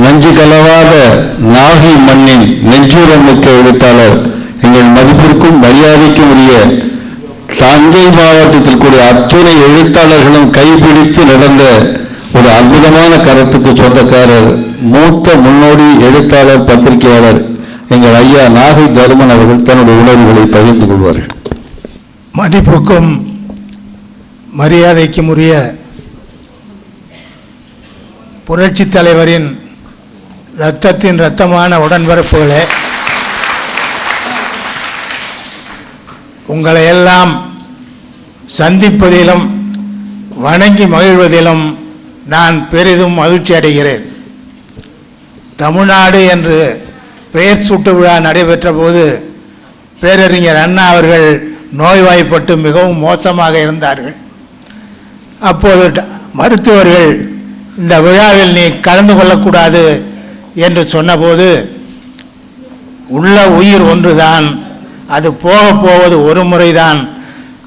நஞ்சு கலவாத நாகை மண்ணின் நெஞ்சூரமிக்க எழுத்தாளர். எங்கள் மதிப்பிற்கும் மரியாதைக்கும் உரிய தஞ்சை மாவட்டத்தில் கூடிய அத்துணை எழுத்தாளர்களும் கைப்பிடித்து நடந்த ஒரு அற்புதமான கருத்துக்கு சொந்தக்காரர் மூத்த முன்னோடி எழுத்தாளர் பத்திரிகையாளர் எங்கள் ஐயா நாகை தருமன் அவர்கள் தன்னுடைய உணர்வுகளை பகிர்ந்து கொள்வார்கள். மதிப்புக்கும் மரியாதைக்கும் உரிய புரட்சித் தலைவரின் இரத்தத்தின் இரத்தமான உடன்பரப்புகளே உங்களை எல்லாம் சந்திப்பதிலும் வணங்கி மகிழ்வதிலும் நான் பெரிதும் மகிழ்ச்சி அடைகிறேன் தமிழ்நாடு என்று பெயர் சூட்டு விழா நடைபெற்ற போது பேரறிஞர் அண்ணா அவர்கள் நோய்வாய்ப்பட்டு மிகவும் மோசமாக இருந்தார்கள். அப்போது ட- மருத்துவர்கள் இந்த விழாவில் நீ கலந்து கொள்ளக்கூடாது என்று சொன்னபோது உள்ள உயிர் ஒன்றுதான் அது போக போவது ஒரு முறைதான்.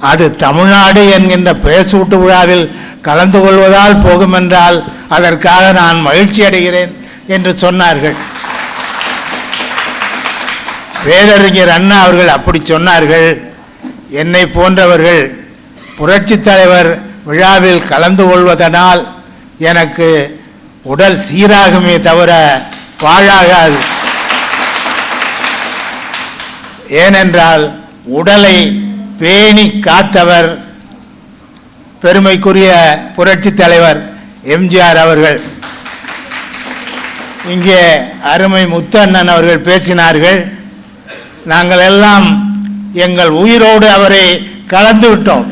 அது தமிழ்நாடு என்கின்ற பேசூட்டு விழாவில் கலந்து கொள்வதால் போகுமென்றால் அதற்காக நான் மகிழ்ச்சி அடைகிறேன் என்று சொன்னார்கள். பேரறிஞர் அண்ணா அவர்கள் அப்படி சொன்னார்கள். என்னை போன்றவர்கள் புரட்சித் தலைவர் விழாவில் கலந்து கொள்வதனால் எனக்கு உடல் சீராகுமே தவிர பாழாகாது. ஏனென்றால் உடலை பேணி காத்தவர் பெருமைக்குரிய புரட்சித் தலைவர் எம்ஜிஆர் அவர்கள். இங்கே அருமை முத்தண்ணன் அவர்கள் பேசினார்கள். நாங்கள் எல்லாம் எங்கள் உயிரோடு அவரை கலந்து விட்டோம்.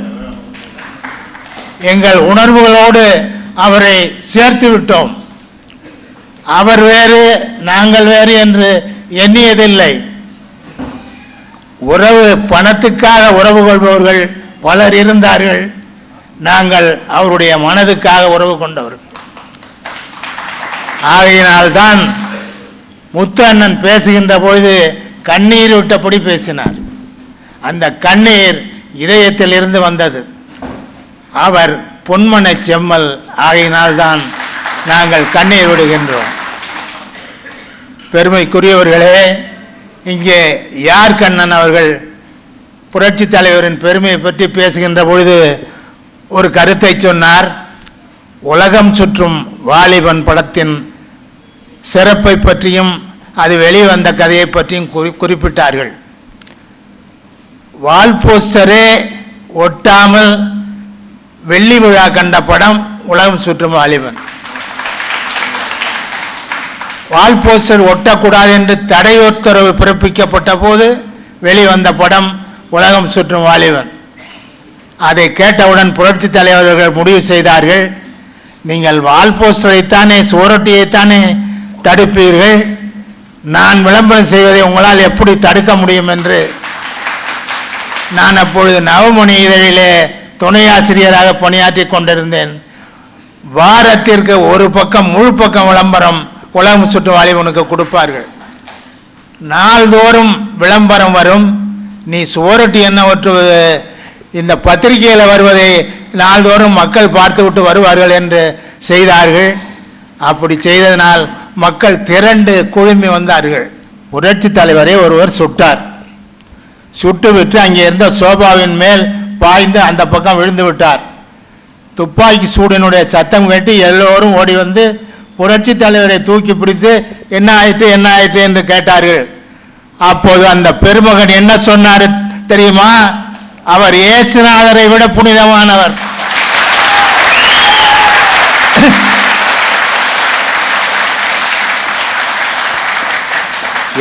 எங்கள் உணர்வுகளோடு அவரை சேர்த்து விட்டோம். அவர் வேறு நாங்கள் வேறு என்று எண்ணியதில்லை. உறவு பணத்துக்காக உறவு கொள்பவர்கள் பலர் இருந்தார்கள். நாங்கள் அவருடைய மனதுக்காக உறவு கொண்டவர்கள் ஆகையினால்தான் முத்து அண்ணன் பேசுகின்ற பொழுது கண்ணீர் விட்டபடி பேசினார். அந்த கண்ணீர் இதயத்தில் இருந்து வந்தது. அவர் பொன்மன செம்மல் ஆகையினால்தான் நாங்கள் கண்ணீர் விடுகின்றோம். பெருமைக்குரியவர்களே இங்கே யார் கண்ணன் அவர்கள்? புரட்சி தலைவரின் பெருமையை பற்றி பேசுகின்ற பொழுது ஒரு கருத்தை சொன்னார். உலகம் சுற்றும் வாலிபன் படத்தின் சிறப்பை பற்றியும் அது வெளிவந்த கதையை பற்றியும் குறி குறிப்பிட்டார்கள். வால் போஸ்டரே ஒட்டாமல் வெள்ளி விழா கண்ட படம் உலகம் சுற்றும் வாலிபன். வால் போஸ்டர் ஒட்டக்கூடாது என்று தடை உத்தரவு பிறப்பிக்கப்பட்ட போது வெளிவந்த படம் உலகம் சுற்றும் வாலிபன். அதை கேட்டவுடன் புரட்சி தலைவர்கள் முடிவு செய்தார்கள் நீங்கள் வால் போஸ்டரைத்தானே சுவரொட்டியைத்தானே தடுப்பீர்கள்? நான் விளம்பரம் செய்வதை உங்களால் எப்படி தடுக்க முடியும் என்று நான் அப்பொழுது நவமணி இதழிலே துணை ஆசிரியராக பணியாற்றி கொண்டிருந்தேன். வாரத்திற்கு ஒரு பக்கம் முழு பக்கம் விளம்பரம் உலகம் சுற்று வாலிபனுக்கு கொடுப்பார்கள். நாள்தோறும் விளம்பரம் வரும். நீ சுவரொட்டி என்ன இந்த பத்திரிகையில் வருவதை நாள்தோறும் மக்கள் பார்த்துவிட்டு வருவார்கள் என்று செய்தார்கள். அப்படி செய்ததனால் மக்கள் திரண்டு குழுமி வந்தார்கள். புரட்சி தலைவரை ஒருவர் சுட்டார். சுட்டுவிட்டு அங்கே இருந்த சோபாவின் மேல் பாய்ந்து அந்த பக்கம் விழுந்து விட்டார். துப்பாக்கி சூடினுடைய சத்தம் கேட்டு எல்லோரும் ஓடி வந்து புரட்சி தலைவரை தூக்கி பிடித்து என்ன ஆயிற்று என்ன ஆயிற்று? என்று கேட்டார்கள். அப்போது அந்த பெருமகன் என்ன சொன்னார் தெரியுமா? அவர் இயேசுநாதரை விட புனிதமானவர்.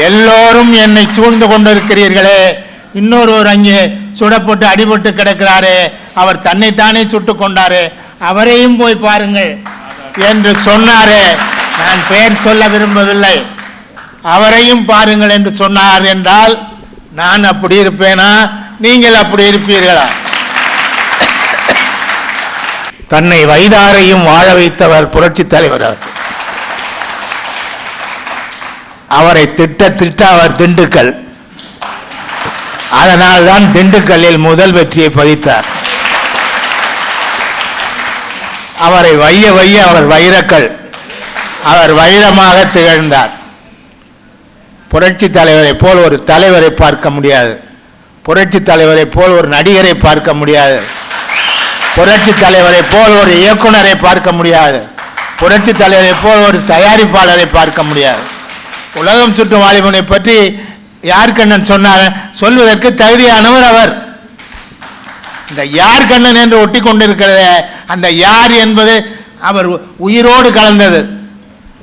எல்லோரும் என்னை சூழ்ந்து கொண்டிருக்கிறீர்களே. இன்னொருவர் அங்கே சுடப்பட்டு அடிபட்டு கிடக்கிறாரே. அவர் தன்னைத்தானே சுட்டு கொண்டாரே. அவரையும் போய் பாருங்கள் என்று சொன்னாரே. நான் பெயர் சொல்ல விரும்பவில்லை. அவரையும் பாருங்கள் என்று சொன்னார் என்றால் நான் அப்படி இருப்பேனா? நீங்கள் அப்படி இருப்பீர்களா? தன்னை வைதாரையும் வாழ வைத்தவர் புரட்சி தலைவர் அவர். அவரை திட்ட திட்ட அவர் திண்டுக்கல். அதனால் தான் திண்டுக்கல்லில் முதல் வெற்றியை பதித்தார். அவரை வைய வைய அவர் வைரக்கல். அவர் வைரமாக திகழ்ந்தார். புரட்சி தலைவரை போல் ஒரு தலைவரை பார்க்க முடியாது. புரட்சி தலைவரை போல் ஒரு நடிகரை பார்க்க முடியாது. புரட்சி தலைவரை போல் ஒரு இயக்குனரை பார்க்க முடியாது. புரட்சி தலைவரை போல் ஒரு தயாரிப்பாளரை பார்க்க முடியாது. உலகம் சுற்றும் வாலிபனை பற்றி யார் கண்ணன் சொன்னார்? சொல்வதற்கு தகுதியானவர் அவர். இந்த யார் கண்ணன் என்று ஒட்டி கொண்டிருக்கிறத அந்த யார் என்பது அவர் உயிரோடு கலந்தது.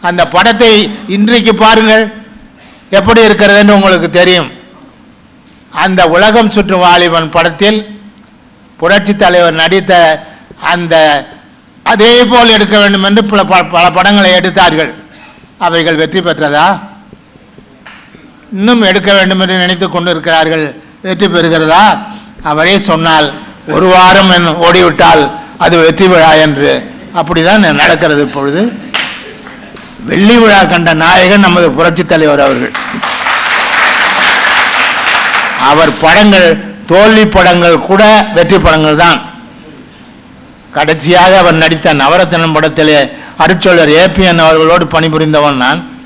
அந்த படத்தை இன்றைக்கு பாருங்கள். எப்படி இருக்கிறது என்று உங்களுக்கு தெரியும். அந்த உலகம் சுற்றும் வாலிபன் படத்தில் புரட்சி தலைவர் நடித்த அந்த அதே போல் எடுக்க வேண்டும் என்று பல ப- பல படங்களை எடுத்தார்கள். அவைகள் வெற்றி பெற்றதா? இன்னும் எடுக்க வேண்டும் என்று நினைத்துக் கொண்டிருக்கிறார்கள். வெற்றி பெறுகிறதா? அவரே சொன்னால் ஒரு வாரம் ஓடிவிட்டால் அது வெற்றி விழா என்று. அப்படிதான் நடக்கிறது இப்பொழுது. வெள்ளி விழா கண்ட நாயகன் நமது புரட்சி தலைவர் அவர்கள். அவர் படங்கள் தோல்வி படங்கள் கூட வெற்றி படங்கள் தான். கடைசியாக அவர் நடித்த நவரத்னம் படத்திலே அருச்சொலர் ஏபிஎன் அவர்களோடு பணிபுரிந்தவன் நான்.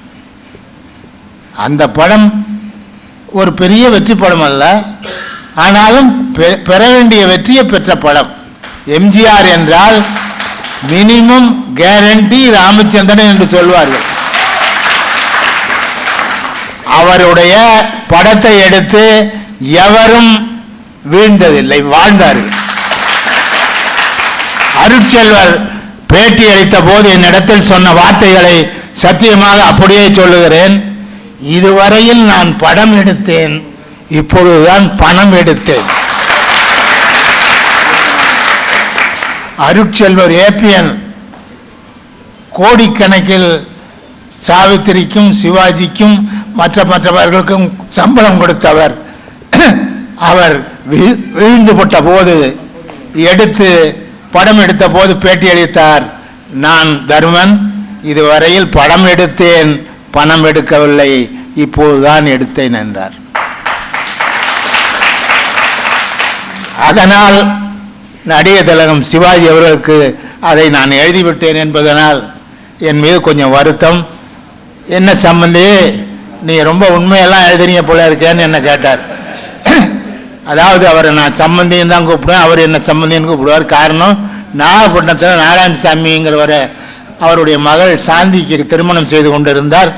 அந்த படம் ஒரு பெரிய வெற்றி படம் அல்ல. ஆனாலும் பெ- பெற வேண்டிய வெற்றியை பெற்ற படம். எம்ஜிஆர் என்றால் மினிமம் கேரண்டி ராமச்சந்திரன் என்று சொல்வார்கள். அவருடைய படத்தை எடுத்து எவரும் வீழ்ந்ததில்லை வாழ்ந்தார்கள். அருட்செல்வர் பேட்டி அளித்த போது என்னிடத்தில் சொன்ன வார்த்தைகளை சத்தியமாக அப்படியே சொல்லுகிறேன். இதுவரையில் நான் படம் எடுத்தேன். இப்பொழுதுதான் பணம் எடுத்தேன். அருட்செல்வர் ஏபிஎன் கோடிக்கணக்கில் சாவித்திரிக்கும் சிவாஜிக்கும் மற்ற மற்றவர்களுக்கும் சம்பளம் கொடுத்தவர். அவர் விழுந்து போட்ட போது எடுத்து படம் எடுத்த போது பேட்டி அளித்தார். நான் தர்மன் இதுவரையில் படம் எடுத்தேன். பணம் எடுக்கவில்லை இப்போதுதான் எடுத்தேன் என்றார். அதனால் நடிகர் திலகம் சிவாஜி அவர்களுக்கு அதை நான் எழுதிவிட்டேன் என்பதனால் என் மீது கொஞ்சம் வருத்தம். என்ன சம்பந்தி நீ ரொம்ப உண்மையெல்லாம் எழுதுறீங்க போல இருக்கேன்னு என்ன கேட்டார். அதாவது அவரை நான் சம்பந்தியும் தான் கூப்பிடுவேன் அவர் என்ன சம்பந்தின்னு கூப்பிடுவார். காரணம் நாகப்பட்டினத்தில் நாராயணசாமிங்கிறவரை அவருடைய மகள் சாந்திக்கு திருமணம் செய்து கொண்டிருந்தார்.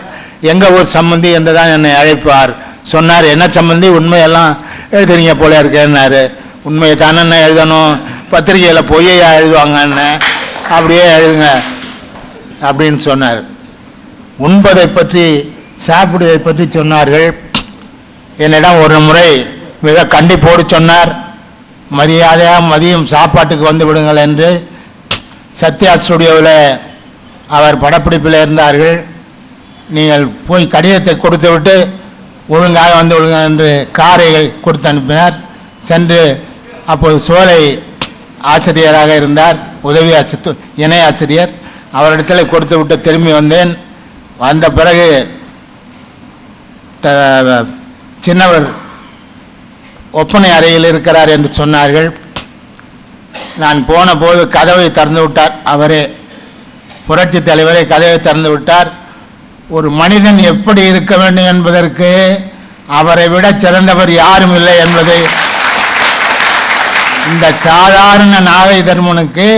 எங்கள் ஊர் சம்பந்தி என்று தான் என்னை அழைப்பார். சொன்னார் என்ன சம்பந்தி? உண்மையெல்லாம் எழுதுறீங்க போல இருக்கேன்னாரு உண்மையை தானே எழுதணும். பத்திரிகையில் பொய்யா எழுதுவாங்கன்னு அப்படியே எழுதுங்க அப்படின்னு சொன்னார். உண்பதை பற்றி சாப்பிடுவதை பற்றி சொன்னார்கள். என்னிடம் ஒரு முறை மிக கண்டிப்போடு சொன்னார். மரியாதையாக மதியம் சாப்பாட்டுக்கு வந்து விடுங்கள் என்று சத்யா ஸ்டுடியோவில் அவர் படப்பிடிப்பில் இருந்தார்கள். நீங்கள் போய் கடிதத்தை கொடுத்து விட்டு ஒழுங்காக வந்து ஒழுங்காக என்று காரை கொடுத்து அனுப்பினார். சென்று அப்போது சோலை ஆசிரியராக இருந்தார். உதவி ஆசி இணை ஆசிரியர். அவரிடத்தில் கொடுத்து விட்டு திரும்பி வந்தேன். வந்த பிறகு த- சின்னவர் ஒப்பனை அறையில் இருக்கிறார் என்று சொன்னார்கள். நான் போன போது கதவை திறந்து விட்டார் அவரே. புரட்சி தலைவரை கதவை திறந்து விட்டார். ஒரு மனிதன் எப்படி இருக்க வேண்டும் என்பதற்கு அவரை விட சிறந்தவர் யாரும் இல்லை என்பதை இந்த சாதாரண நாகை தர்மனுக்கு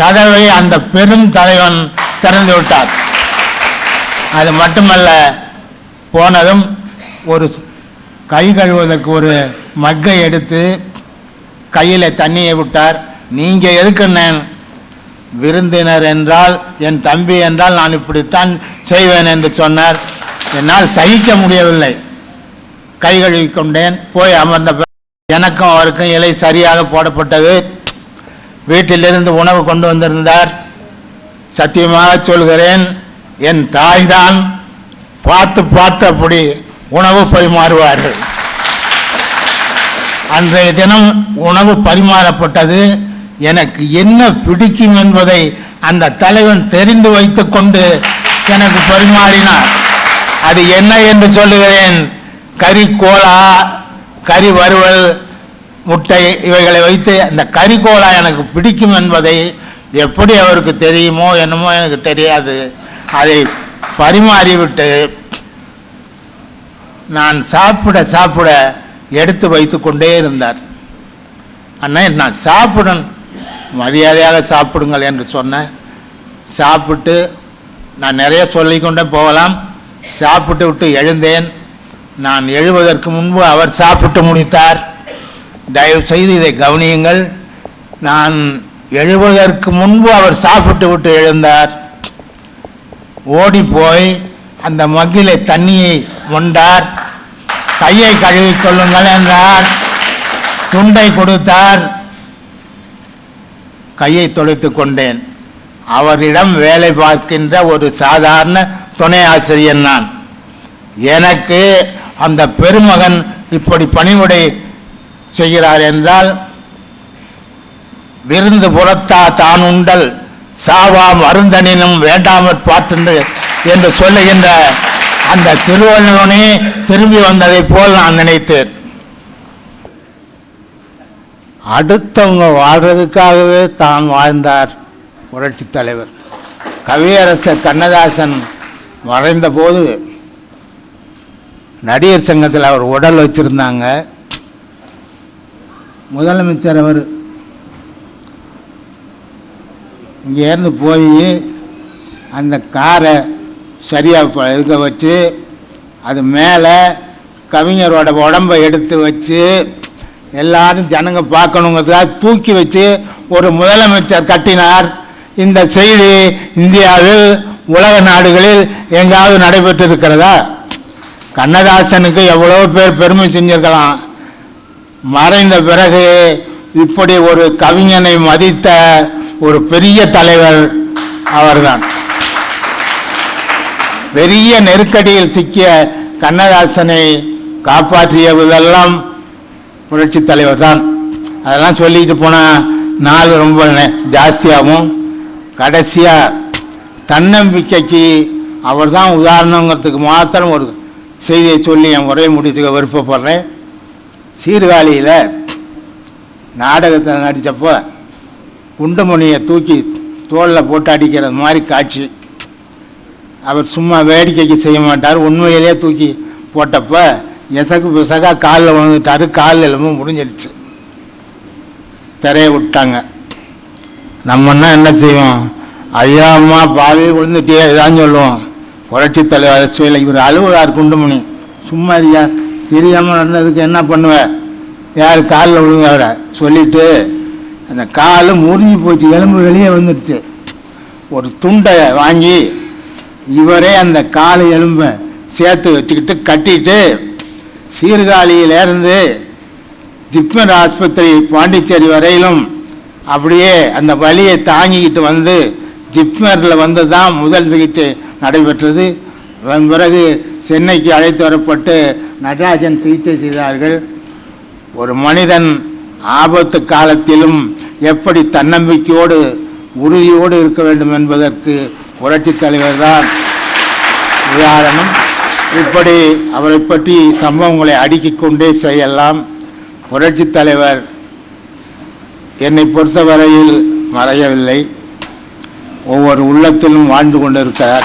கதவை அந்த பெரும் தலைவன் திறந்து விட்டார். அது மட்டுமல்ல போனதும் ஒரு கை கழுவதற்கு ஒரு மக்கை எடுத்து கையில் தண்ணியை விட்டார். நீங்கள் எதுக்கு நான் விருந்தினர் என்றால் என் தம்பி என்றால் நான் இப்படித்தான் செய்வேன் என்று சொன்னார். என்னால் சகிக்க முடியவில்லை. கை கழுவி கொண்டேன் போய் அமர்ந்த எனக்கும் அவருக்கும் இலை சரியாக போடப்பட்டது. வீட்டிலிருந்து உணவு கொண்டு வந்திருந்தார். சத்தியமாக சொல்கிறேன் என் தாய்தான் பார்த்து பார்த்து அப்படி உணவு பரிமாறுவார்கள். அன்றைய தினம் உணவு பரிமாறப்பட்டது. எனக்கு என்ன பிடிக்கும் என்பதை அந்த தலைவன் தெரிந்து வைத்துக் கொண்டு எனக்கு பரிமாறினார். அது என்ன என்று சொல்லுகிறேன். கறி கோலா கறி வறுவல் முட்டை இவைகளை வைத்து அந்த கறிக்கோலா எனக்கு பிடிக்கும் என்பதை எப்படி அவருக்கு தெரியுமோ என்னமோ எனக்கு தெரியாது. அதை பரிமாறிவிட்டு நான் சாப்பிட சாப்பிட எடுத்து வைத்து கொண்டே இருந்தார். அண்ணன் நான் சாப்பிடணும் மரியாதையாக சாப்பிடுங்கள் என்று சொன்னேன் சாப்பிட்டு நான் நிறைய சொல்லிக்கொண்டே போகலாம். சாப்பிட்டு விட்டு எழுந்தேன். நான் எழுவதற்கு முன்பு அவர் சாப்பிட்டு முடித்தார். தயவு செய்து இதை கவனியுங்கள். நான் எழுவதற்கு முன்பு அவர் சாப்பிட்டு விட்டு எழுந்தார். ஓடி போய் அந்த மகிழை தண்ணியை கொண்டார் கையை கழுவிக் கொள்ளுங்கள் என்றார். துண்டை கொடுத்தார். கையை தொலைத்து கொண்டேன். அவரிடம் வேலை பார்க்கின்ற ஒரு சாதாரண துணை ஆசிரியர் நான். எனக்கு அந்த பெருமகன் இப்படி பணிவுடை செய்கிறார் என்றால் விருந்து புறத்தா தான் உண்டல் சாவாம் அருந்தனினும் வேண்டாமற் பார்த்து என்று சொல்லுகின்ற அந்த திருவள்ளுவனே திரும்பி வந்ததைப் போல் நான் நினைத்தேன். அடுத்தவங்க வாழ்றதுக்காகவே தான் வாழ்ந்தார் புரட்சி தலைவர். கவியரசர் கண்ணதாசன் மறைந்த போது நடிகர் சங்கத்தில் அவர் உடல் வச்சுருந்தாங்க. முதலமைச்சர் அவர் இங்கேருந்து போய் அந்த காரை சரியாக இருக்க வச்சு அது மேலே கவிஞரோட உடம்பை எடுத்து வச்சு எல்லாரும் ஜனங்க பார்க்கணுங்கிறதுக்காக தூக்கி வச்சு ஒரு முதலமைச்சர் கட்டினார். இந்த செய்தி இந்தியாவில் உலக நாடுகளில் எங்காவது நடைபெற்று இருக்கிறதா கண்ணதாசனுக்கு எவ்வளோ பேர் பெருமை செஞ்சிருக்கலாம். மறைந்த பிறகு இப்படி ஒரு கவிஞனை மதித்த ஒரு பெரிய தலைவர் அவர்தான். பெரிய நெருக்கடியில் சிக்கிய கண்ணதாசனை காப்பாற்றியதெல்லாம் புரட்சி தலைவர் தான் அதெல்லாம் சொல்லிக்கிட்டு போனால் நாள் ரொம்ப நெ- ஜாஸ்தியாகும். கடைசியாக தன்னம்பிக்கைக்கு அவர் தான் உதாரணங்கிறதுக்கு மாத்திரம் ஒரு செய்தியை சொல்லி என் உரையை முடிச்சுக்க விருப்பப்படுறேன். சீர்காழியில் நாடகத்தை நடித்தப்போ குண்டுமணியை தூக்கி தோளில் போட்டு அடிக்கிறது மாதிரி காட்சி. அவர் சும்மா வேடிக்கைக்கு செய்ய மாட்டார். உண்மையிலே தூக்கி போட்டப்போ எசகு பிசகா காலில் விழுந்துட்டாரு. கால் எலும்பும் முடிஞ்சிடுச்சு திரைய விட்டாங்க. நம்மன்னா என்ன செய்வோம்? ஐயா அம்மா பாவி விழுந்துட்டியே இதான் சொல்லுவோம். புரட்சி தலைவர் சொல்ல இவர் அலுவலார் குண்டுமணி. சும்மா ஐயா தெரியாமல் நடந்ததுக்கு என்ன பண்ணுவேன் யார் காலில் விழுங்க அவரை? சொல்லிட்டு அந்த கால் முறிஞ்சு போச்சு. எலும்பு வெளியே வந்துடுச்சு ஒரு துண்டை வாங்கி இவரே அந்த காலை எலும்பை சேர்த்து வச்சுக்கிட்டு கட்டிட்டு சீர்காழியிலேருந்து ஜிப்மர் ஆஸ்பத்திரி பாண்டிச்சேரி வரையிலும் அப்படியே அந்த வழியை தாங்கிக்கிட்டு வந்து ஜிப்மரில் வந்து தான் முதல் சிகிச்சை நடைபெற்றது. அதன் பிறகு சென்னைக்கு அழைத்து வரப்பட்டு நடராஜன் சிகிச்சை செய்தார்கள். ஒரு மனிதன் ஆபத்து காலத்திலும் எப்படி தன்னம்பிக்கையோடு உறுதியோடு இருக்க வேண்டும் என்பதற்கு புரட்சித் தலைவர் தான் உதாரணம். இப்படி அவரை பற்றி சம்பவங்களை அடுக்கிக் கொண்டே செய்யலாம். புரட்சித் தலைவர் என்னை பொறுத்தவரையில் மறையவில்லை. ஒவ்வொரு உள்ளத்திலும் வாழ்ந்து கொண்டிருக்கிறார்.